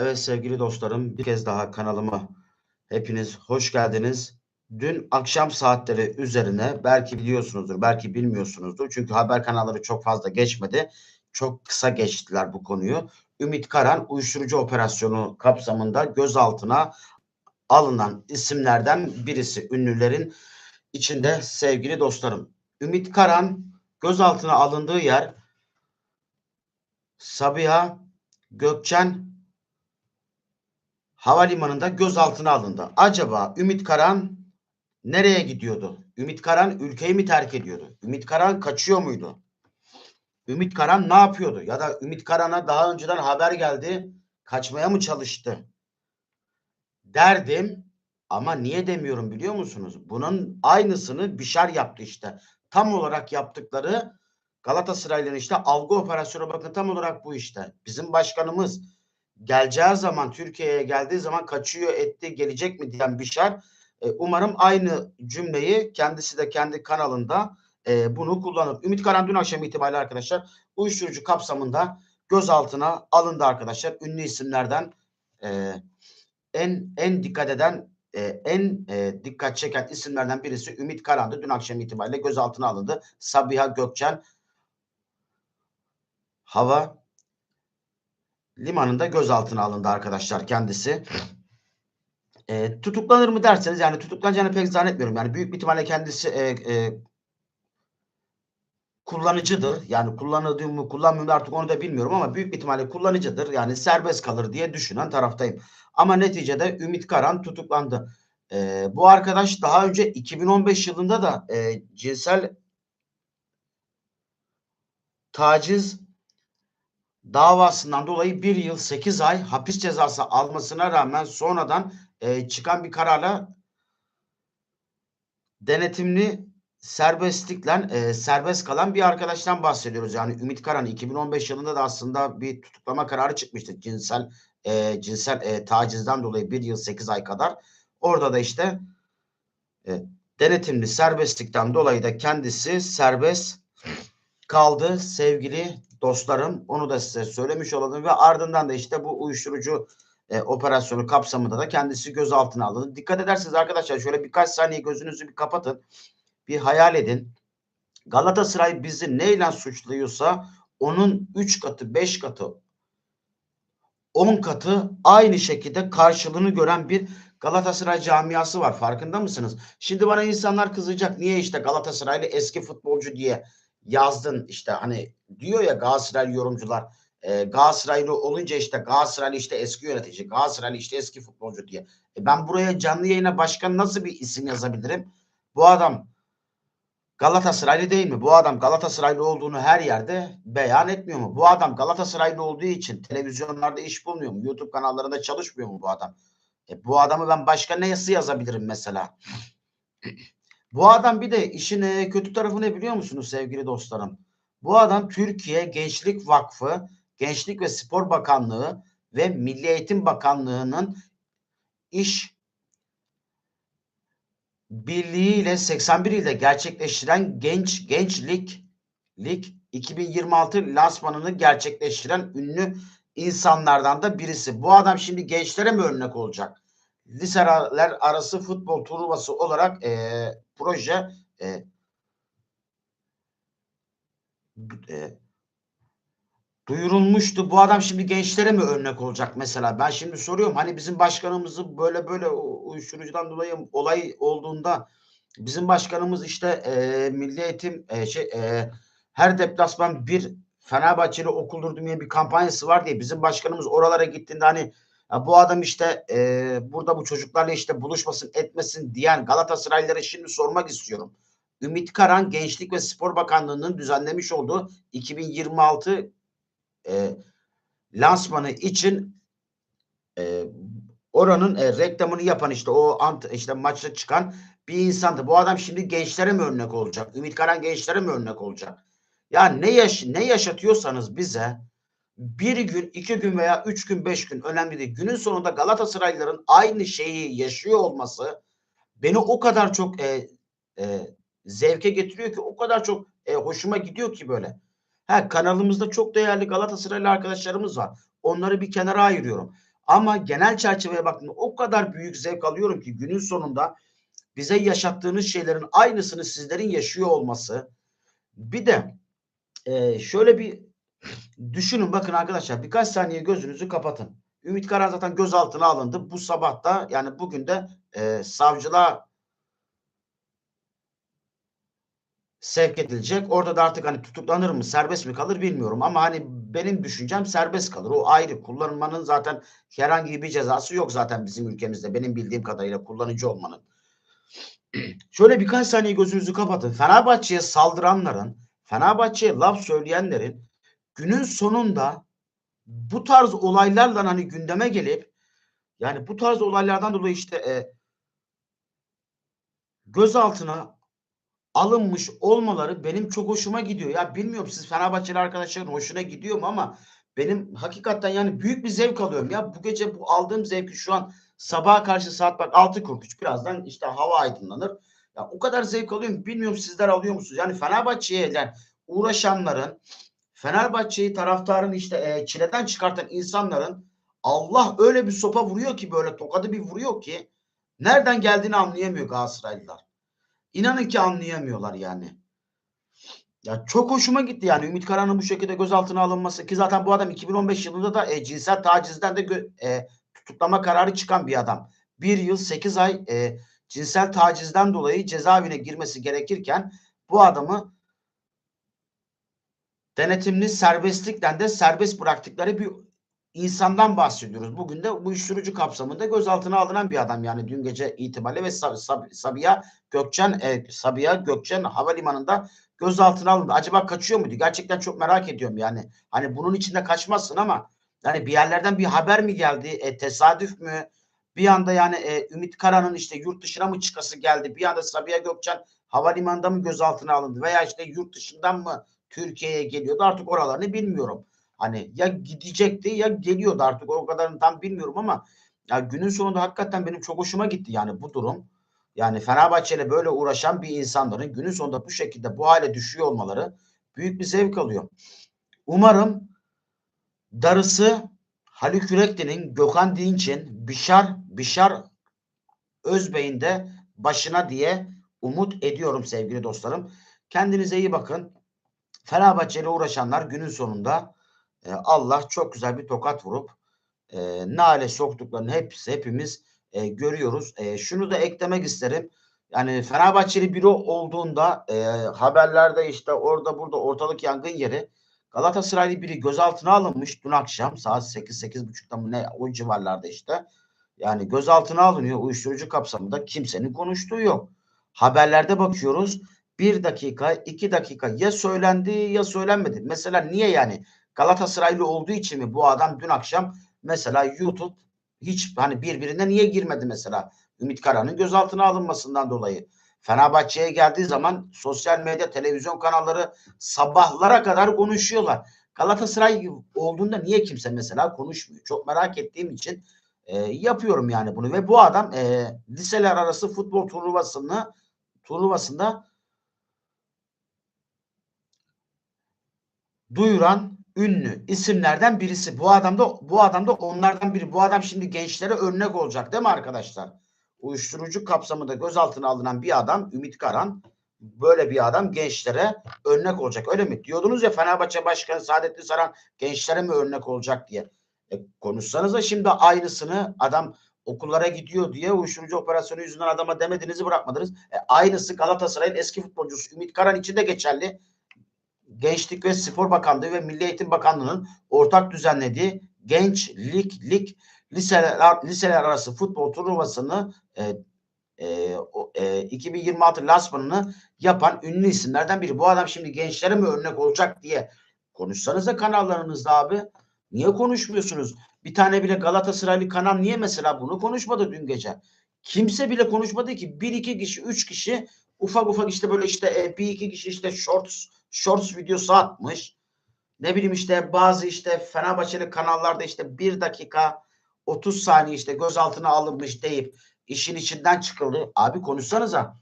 Evet sevgili dostlarım bir kez daha kanalıma hepiniz hoş geldiniz. Dün akşam saatleri üzerine belki biliyorsunuzdur belki bilmiyorsunuzdur. Çünkü haber kanalları çok fazla geçmedi. Çok kısa geçtiler bu konuyu. Ümit Karan uyuşturucu operasyonu kapsamında gözaltına alınan isimlerden birisi ünlülerin içinde sevgili dostlarım. Ümit Karan gözaltına alındığı yer Sabiha Gökçen havalimanında gözaltına alındı. Acaba Ümit Karan nereye gidiyordu? Ümit Karan ülkeyi mi terk ediyordu? Ümit Karan kaçıyor muydu? Ümit Karan ne yapıyordu? Ya da Ümit Karan'a daha önceden haber geldi. Kaçmaya mı çalıştı? Derdim ama niye demiyorum biliyor musunuz? Bunun aynısını Bişar yaptı işte. Tam olarak yaptıkları Galatasaray'ın işte algı operasyonu bakın tam olarak bu işte. Bizim başkanımız geleceği zaman Türkiye'ye geldiği zaman kaçıyor etti gelecek mi diyen Bişar e, umarım aynı cümleyi kendisi de kendi kanalında e, bunu kullanır. Ümit Karan dün akşam itibariyle arkadaşlar uyuşturucu kapsamında gözaltına alındı arkadaşlar. Ünlü isimlerden e, en en dikkat eden e, en e, dikkat çeken isimlerden birisi Ümit Karan'dı. Dün akşam itibariyle gözaltına alındı. Sabiha Gökçen hava limanında gözaltına alındı arkadaşlar kendisi. E, tutuklanır mı derseniz yani tutuklanacağını pek zannetmiyorum. Yani büyük bir ihtimalle kendisi e, e, kullanıcıdır. Yani kullanıldığı mı kullanmıyor mu artık onu da bilmiyorum ama büyük bir ihtimalle kullanıcıdır. Yani serbest kalır diye düşünen taraftayım. Ama neticede Ümit Karan tutuklandı. E, bu arkadaş daha önce 2015 yılında da e, cinsel taciz davasından dolayı bir yıl sekiz ay hapis cezası almasına rağmen sonradan e, çıkan bir kararla denetimli serbestlikle e, serbest kalan bir arkadaştan bahsediyoruz. Yani Ümit Karan 2015 yılında da aslında bir tutuklama kararı çıkmıştı cinsel e, cinsel e, tacizden dolayı bir yıl sekiz ay kadar. Orada da işte e, denetimli serbestlikten dolayı da kendisi serbest kaldı sevgili dostlarım. Onu da size söylemiş olalım ve ardından da işte bu uyuşturucu e, operasyonu kapsamında da kendisi gözaltına alındı. Dikkat ederseniz arkadaşlar şöyle birkaç saniye gözünüzü bir kapatın. Bir hayal edin. Galatasaray bizi neyle suçluyorsa onun 3 katı, 5 katı, 10 katı aynı şekilde karşılığını gören bir Galatasaray camiası var. Farkında mısınız? Şimdi bana insanlar kızacak. Niye işte Galatasaraylı eski futbolcu diye yazdın işte hani diyor ya Galatasaray yorumcular e, Galatasaraylı olunca işte Galatasaraylı işte eski yönetici Galatasaraylı işte eski futbolcu diye. E ben buraya canlı yayına başkan nasıl bir isim yazabilirim? Bu adam Galatasaraylı değil mi? Bu adam Galatasaraylı olduğunu her yerde beyan etmiyor mu? Bu adam Galatasaraylı olduğu için televizyonlarda iş bulmuyor mu? YouTube kanallarında çalışmıyor mu bu adam? E bu adamı ben başka ne yazabilirim mesela? Bu adam bir de işin kötü tarafı ne biliyor musunuz sevgili dostlarım? Bu adam Türkiye Gençlik Vakfı, Gençlik ve Spor Bakanlığı ve Milli Eğitim Bakanlığı'nın iş birliğiyle 81 ilde gerçekleştiren Genç Gençlik Lig 2026 lansmanını gerçekleştiren ünlü insanlardan da birisi. Bu adam şimdi gençlere mi örnek olacak? Liseler arası futbol turnuvası olarak e, proje e, e, duyurulmuştu. Bu adam şimdi gençlere mi örnek olacak mesela? Ben şimdi soruyorum hani bizim başkanımızı böyle böyle uyuşturucudan dolayı olay olduğunda bizim başkanımız işte e, milli eğitim e, şey e, her deplasman bir Fenerbahçeli okul durdum diye bir kampanyası var diye bizim başkanımız oralara gittiğinde hani ya bu adam işte e, burada bu çocuklarla işte buluşmasın etmesin diyen Galatasaraylılara şimdi sormak istiyorum. Ümit Karan Gençlik ve Spor Bakanlığı'nın düzenlemiş olduğu 2026 e, lansmanı için e, oranın e, reklamını yapan işte o ant, işte maçta çıkan bir insandı. Bu adam şimdi gençlere mi örnek olacak? Ümit Karan gençlere mi örnek olacak? Ya ne yaş ne yaşatıyorsanız bize bir gün, iki gün veya üç gün, beş gün önemli değil. Günün sonunda Galatasaraylıların aynı şeyi yaşıyor olması beni o kadar çok e, e, zevke getiriyor ki, o kadar çok e, hoşuma gidiyor ki böyle. Ha, kanalımızda çok değerli Galatasaraylı arkadaşlarımız var. Onları bir kenara ayırıyorum. Ama genel çerçeveye baktığımda o kadar büyük zevk alıyorum ki günün sonunda bize yaşattığınız şeylerin aynısını sizlerin yaşıyor olması. Bir de e, şöyle bir düşünün bakın arkadaşlar birkaç saniye gözünüzü kapatın. Ümit Karan zaten gözaltına alındı. Bu sabah da yani bugün de e, savcılığa sevk edilecek. Orada da artık hani tutuklanır mı, serbest mi kalır bilmiyorum ama hani benim düşüncem serbest kalır. O ayrı. Kullanmanın zaten herhangi bir cezası yok zaten bizim ülkemizde. Benim bildiğim kadarıyla kullanıcı olmanın. Şöyle birkaç saniye gözünüzü kapatın. Fenerbahçe'ye saldıranların, Fenerbahçe'ye laf söyleyenlerin günün sonunda bu tarz olaylarla hani gündeme gelip yani bu tarz olaylardan dolayı işte e, gözaltına alınmış olmaları benim çok hoşuma gidiyor. Ya bilmiyorum siz Fenerbahçeli arkadaşların hoşuna gidiyor mu ama benim hakikaten yani büyük bir zevk alıyorum. Ya bu gece bu aldığım zevki şu an sabaha karşı saat bak 6.43 birazdan işte hava aydınlanır. Ya o kadar zevk alıyorum. Bilmiyorum sizler alıyor musunuz? Yani Fenerbahçe'ye yani uğraşanların Fenerbahçe'yi taraftarın işte e, çileden çıkartan insanların Allah öyle bir sopa vuruyor ki böyle tokadı bir vuruyor ki nereden geldiğini anlayamıyor Galatasaraylılar. İnanın ki anlayamıyorlar yani. Ya çok hoşuma gitti yani Ümit Karan'ın bu şekilde gözaltına alınması ki zaten bu adam 2015 yılında da e, cinsel tacizden de e, tutuklama kararı çıkan bir adam. Bir yıl 8 ay e, cinsel tacizden dolayı cezaevine girmesi gerekirken bu adamı denetimli serbestlikten de serbest bıraktıkları bir insandan bahsediyoruz. Bugün de uyuşturucu kapsamında gözaltına alınan bir adam yani dün gece itibariyle ve Sab Sab Sabiha Gökçen e, Sabiha Gökçen havalimanında gözaltına alındı. Acaba kaçıyor muydu? Gerçekten çok merak ediyorum yani. Hani bunun içinde kaçmazsın ama yani bir yerlerden bir haber mi geldi? E, tesadüf mü? Bir anda yani e, Ümit Kara'nın işte yurt dışına mı çıkası geldi? Bir anda Sabiha Gökçen havalimanında mı gözaltına alındı? Veya işte yurt dışından mı Türkiye'ye geliyordu? Artık oralarını bilmiyorum. Hani ya gidecekti ya geliyordu artık o kadarını tam bilmiyorum ama ya günün sonunda hakikaten benim çok hoşuma gitti yani bu durum. Yani Fenerbahçe ile böyle uğraşan bir insanların günün sonunda bu şekilde bu hale düşüyor olmaları büyük bir zevk alıyor. Umarım darısı Haluk Yürekli'nin, Gökhan Dinç'in, Bişar, Bişar Özbey'in de başına diye umut ediyorum sevgili dostlarım. Kendinize iyi bakın. Fenerbahçe ile uğraşanlar günün sonunda e, Allah çok güzel bir tokat vurup e, nale soktuklarını hepsi hepimiz e, görüyoruz. E, şunu da eklemek isterim. Yani Fenerbahçeli biri olduğunda e, haberlerde işte orada burada ortalık yangın yeri Galatasaraylı biri gözaltına alınmış dün akşam saat 8-8.30'da mı ne o civarlarda işte. Yani gözaltına alınıyor uyuşturucu kapsamında kimsenin konuştuğu yok. Haberlerde bakıyoruz bir dakika iki dakika ya söylendi ya söylenmedi. Mesela niye yani Galatasaraylı olduğu için mi bu adam dün akşam mesela YouTube hiç hani birbirine niye girmedi mesela Ümit Karan'ın gözaltına alınmasından dolayı. Fenerbahçe'ye geldiği zaman sosyal medya, televizyon kanalları sabahlara kadar konuşuyorlar. Galatasaray olduğunda niye kimse mesela konuşmuyor? Çok merak ettiğim için e, yapıyorum yani bunu ve bu adam e, liseler arası futbol turnuvasını turnuvasında duyuran ünlü isimlerden birisi. Bu adam da bu adam da onlardan biri. Bu adam şimdi gençlere örnek olacak değil mi arkadaşlar? Uyuşturucu kapsamında gözaltına alınan bir adam Ümit Karan böyle bir adam gençlere örnek olacak. Öyle mi? Diyordunuz ya Fenerbahçe Başkanı Saadettin Saran gençlere mi örnek olacak diye. E, konuşsanız da şimdi aynısını adam okullara gidiyor diye uyuşturucu operasyonu yüzünden adama demedinizi bırakmadınız. E, aynısı Galatasaray'ın eski futbolcusu Ümit Karan için de geçerli. Gençlik ve Spor Bakanlığı ve Milli Eğitim Bakanlığı'nın ortak düzenlediği Genç Lig liseler, liseler arası futbol turnuvasını e, e, e, 2026 lansmanını yapan ünlü isimlerden biri. Bu adam şimdi gençlere mi örnek olacak diye konuşsanız da kanallarınızda abi. Niye konuşmuyorsunuz? Bir tane bile Galatasaraylı kanal niye mesela bunu konuşmadı dün gece? Kimse bile konuşmadı ki. Bir iki kişi, üç kişi ufak ufak işte böyle işte e, bir iki kişi işte shorts shorts videosu atmış. Ne bileyim işte bazı işte Fenerbahçeli kanallarda işte bir dakika 30 saniye işte gözaltına alınmış deyip işin içinden çıkıldı. Abi konuşsanıza.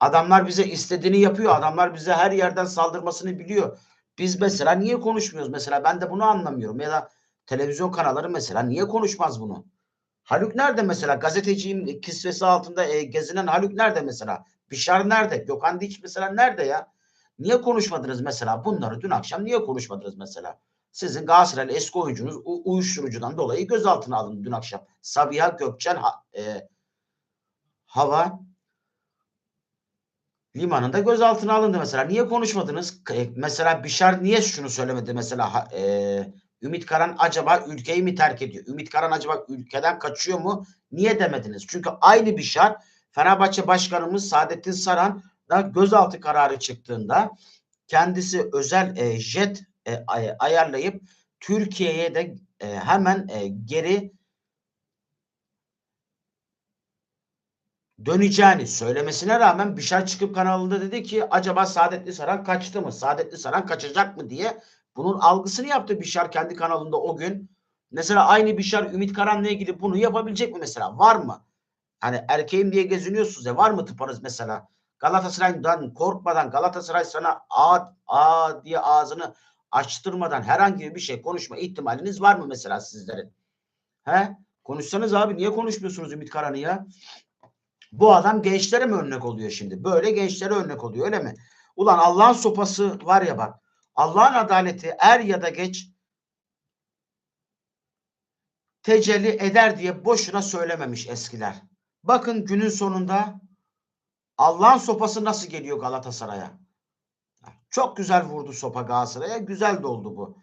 Adamlar bize istediğini yapıyor. Adamlar bize her yerden saldırmasını biliyor. Biz mesela niye konuşmuyoruz? Mesela ben de bunu anlamıyorum. Ya da televizyon kanalları mesela niye konuşmaz bunu? Haluk nerede mesela? Gazeteciyim kisvesi altında e, gezinen Haluk nerede mesela? Bişar nerede? Gökhan Dinç mesela nerede ya? Niye konuşmadınız mesela bunları dün akşam niye konuşmadınız mesela? Sizin Galatasaraylı eski oyuncunuz uyuşturucudan dolayı gözaltına alındı dün akşam. Sabiha Gökçen e, hava limanında gözaltına alındı mesela. Niye konuşmadınız? E, Mesela Bişar niye şunu söylemedi mesela e, Ümit Karan acaba ülkeyi mi terk ediyor? Ümit Karan acaba ülkeden kaçıyor mu? Niye demediniz? Çünkü aynı Bişar Fenerbahçe Başkanımız Saadettin Saran gözaltı kararı çıktığında kendisi özel e, jet e, ay- ayarlayıp Türkiye'ye de e, hemen e, geri döneceğini söylemesine rağmen Bişar çıkıp kanalında dedi ki acaba Saadetli Saran kaçtı mı? Saadetli Saran kaçacak mı diye bunun algısını yaptı Bişar kendi kanalında o gün. Mesela aynı Bişar Ümit Karan'la ilgili bunu yapabilecek mi mesela? Var mı? Hani erkeğim diye geziniyorsunuz ya var mı tıparız mesela? Galatasaray'dan korkmadan Galatasaray sana a, a diye ağzını açtırmadan herhangi bir şey konuşma ihtimaliniz var mı mesela sizlerin? He? Konuşsanız abi niye konuşmuyorsunuz Ümit Karan'ı ya? Bu adam gençlere mi örnek oluyor şimdi? Böyle gençlere örnek oluyor öyle mi? Ulan Allah'ın sopası var ya bak. Allah'ın adaleti er ya da geç tecelli eder diye boşuna söylememiş eskiler. Bakın günün sonunda Allah'ın sopası nasıl geliyor Galatasaray'a? Çok güzel vurdu sopa Galatasaray'a. Güzel de oldu bu.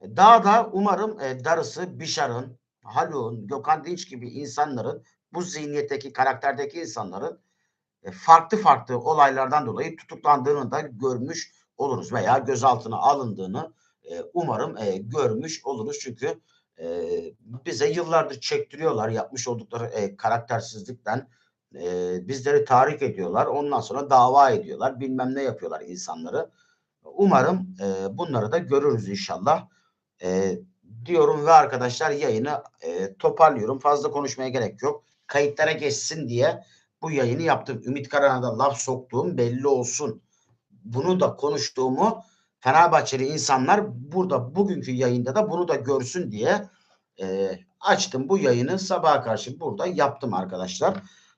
E, Daha da umarım e, darısı Bişar'ın, Haluk'un, Gökhan Dinç gibi insanların bu zihniyetteki, karakterdeki insanların e, farklı farklı olaylardan dolayı tutuklandığını da görmüş oluruz veya gözaltına alındığını umarım görmüş oluruz. Çünkü bize yıllardır çektiriyorlar yapmış oldukları karaktersizlikten e, bizleri tahrik ediyorlar. Ondan sonra dava ediyorlar. Bilmem ne yapıyorlar insanları. Umarım e, bunları da görürüz inşallah. E, diyorum ve arkadaşlar yayını e, toparlıyorum. Fazla konuşmaya gerek yok. Kayıtlara geçsin diye bu yayını yaptım. Ümit Karan'a laf soktuğum belli olsun. Bunu da konuştuğumu Fenerbahçeli insanlar burada bugünkü yayında da bunu da görsün diye e, açtım bu yayını sabaha karşı burada yaptım arkadaşlar.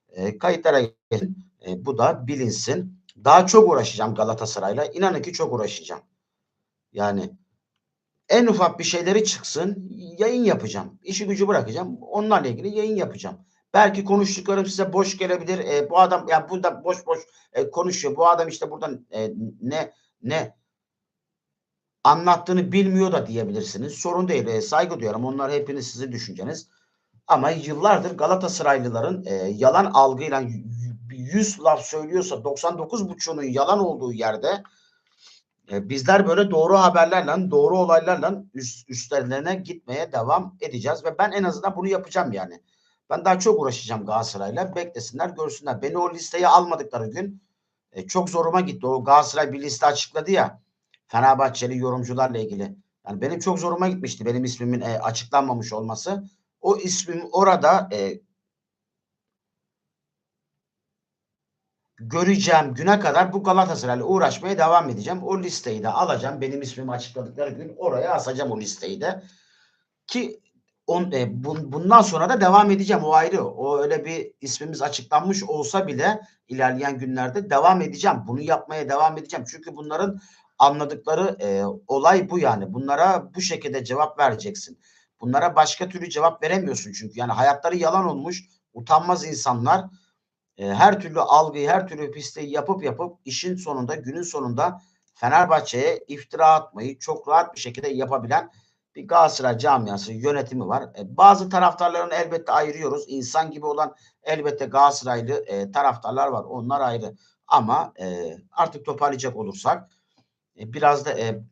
E, kayıtlara geçin. E, bu da bilinsin. Daha çok uğraşacağım Galatasaray'la. İnanın ki çok uğraşacağım. Yani en ufak bir şeyleri çıksın yayın yapacağım. İşi gücü bırakacağım. Onlarla ilgili yayın yapacağım. Belki konuştuklarım size boş gelebilir. E, bu adam ya burada boş boş e, konuşuyor. Bu adam işte buradan e, ne ne anlattığını bilmiyor da diyebilirsiniz. Sorun değil. E, saygı duyarım. Onlar hepiniz sizin düşünceniz. Ama yıllardır Galatasaraylıların e, yalan algıyla 100 laf söylüyorsa 99,5'unun yalan olduğu yerde e, bizler böyle doğru haberlerle, doğru olaylarla üst, üstlerine gitmeye devam edeceğiz ve ben en azından bunu yapacağım yani. Ben daha çok uğraşacağım Galatasaray'la. Beklesinler, görsünler. Beni o listeye almadıkları gün e, çok zoruma gitti. O Galatasaray bir liste açıkladı ya. Fenerbahçeli yorumcularla ilgili. Yani benim çok zoruma gitmişti benim ismimin e, açıklanmamış olması. O ismim orada e, göreceğim güne kadar bu Galatasaray'la uğraşmaya devam edeceğim. O listeyi de alacağım. Benim ismimi açıkladıkları gün oraya asacağım o listeyi de. Ki on, e, bun, bundan sonra da devam edeceğim. O ayrı. O öyle bir ismimiz açıklanmış olsa bile ilerleyen günlerde devam edeceğim. Bunu yapmaya devam edeceğim. Çünkü bunların anladıkları e, olay bu yani. Bunlara bu şekilde cevap vereceksin. Bunlara başka türlü cevap veremiyorsun çünkü. Yani hayatları yalan olmuş, utanmaz insanlar e, her türlü algıyı, her türlü pisliği yapıp yapıp işin sonunda, günün sonunda Fenerbahçe'ye iftira atmayı çok rahat bir şekilde yapabilen bir Galatasaray camiası yönetimi var. E, bazı taraftarlarını elbette ayırıyoruz. İnsan gibi olan elbette Galatasaraylı e, taraftarlar var. Onlar ayrı. Ama e, artık toparlayacak olursak e, biraz da e,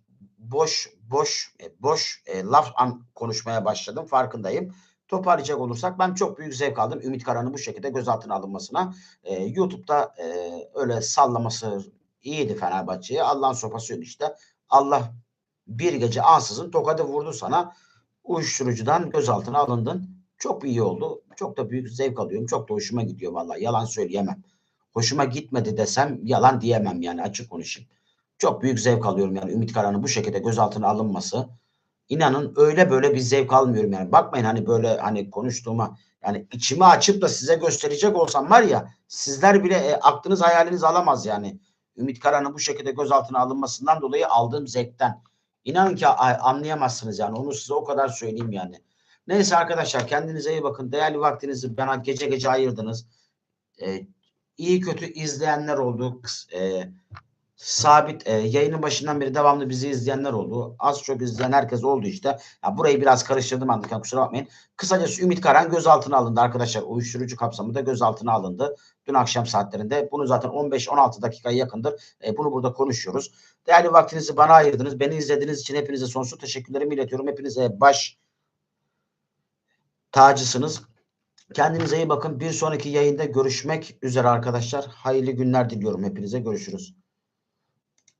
boş boş e, boş e, laf an konuşmaya başladım. Farkındayım. Toparlayacak olursak ben çok büyük zevk aldım Ümit Karan'ın bu şekilde gözaltına alınmasına. E, YouTube'da e, öyle sallaması iyiydi Fenerbahçe'ye. Allah'ın sopası yok işte. Allah bir gece ansızın tokadı vurdu sana. Uyuşturucudan gözaltına alındın. Çok iyi oldu. Çok da büyük zevk alıyorum. Çok da hoşuma gidiyor vallahi. Yalan söyleyemem. Hoşuma gitmedi desem yalan diyemem yani açık konuşayım. Çok büyük zevk alıyorum yani Ümit Karan'ın bu şekilde gözaltına alınması. İnanın öyle böyle bir zevk almıyorum yani. Bakmayın hani böyle hani konuştuğuma yani içimi açıp da size gösterecek olsam var ya sizler bile e, aklınız hayaliniz alamaz yani. Ümit Karan'ın bu şekilde gözaltına alınmasından dolayı aldığım zevkten. İnanın ki anlayamazsınız yani. Onu size o kadar söyleyeyim yani. Neyse arkadaşlar kendinize iyi bakın. Değerli vaktinizi bana gece gece ayırdınız. Ee, iyi kötü izleyenler oldu. Kıs- E, sabit e, yayının başından beri devamlı bizi izleyenler oldu. Az çok izleyen herkes oldu işte. Ya burayı biraz karıştırdım anladık. Kusura bakmayın. Kısacası Ümit Karan gözaltına alındı arkadaşlar. Uyuşturucu kapsamında gözaltına alındı. Dün akşam saatlerinde. Bunu zaten 15-16 dakikaya yakındır. E, bunu burada konuşuyoruz. Değerli vaktinizi bana ayırdınız. Beni izlediğiniz için hepinize sonsuz teşekkürlerimi iletiyorum. Hepinize baş tacısınız. Kendinize iyi bakın. Bir sonraki yayında görüşmek üzere arkadaşlar. Hayırlı günler diliyorum hepinize. Görüşürüz.